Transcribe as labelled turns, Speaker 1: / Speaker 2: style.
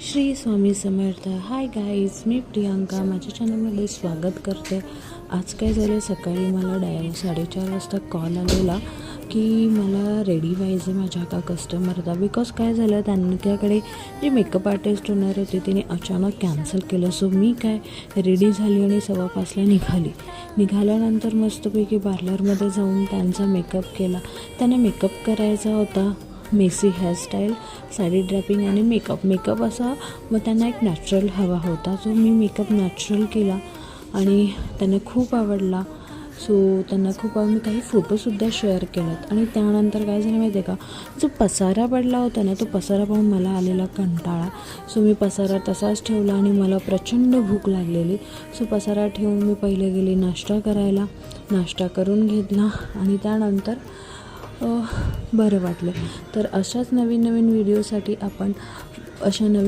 Speaker 1: Shri Swami Samarth. Hi guys मी प्रियांका. माझ्या चॅनलमध्ये स्वागत करते. आज काय झालं सकाळी मला डाय साडेचार वाजता कॉल आलेला की मला रेडी व्हायचं माझ्या का कस्टमरचा बिकॉज काय झालं? त्यांच्याकडे जी मेकअप आर्टिस्ट होणार होती तिने अचानक कॅन्सल केलं. सो मी काय रेडी झाली आणि सव्वा पाचला निघाली. निघाल्यानंतर मस्तपैकी पार्लरमध्ये जाऊन त्यांचा मेकअप केला. त्यांना मेकअप करायचा होता. मेसी हेअरस्टाईल साडी ड्रॅपिंग आणि मेकअप. मेकअप असा व त्यांना एक नॅचरल हवा होता. जो मी मेकअप नॅचरल केला आणि त्यांना खूप आवडला. सो त्यांना खूप मी काही फोटोसुद्धा शेअर केलेत. आणि त्यानंतर काय झालं माहिती आहे का? जो पसारा पडला होता ना तो पसारा पाहून मला आलेला कंटाळा. सो मी पसारा तसाच ठेवला आणि मला प्रचंड भूक लागलेली. सो पसारा ठेवून मी पहिले गेली नाश्ता करायला. नाश्ता करून घेतला आणि त्यानंतर बरं वाटलं. तर अशाच नवीन नवीन व्हिडिओसाठी आपण अशा नवीन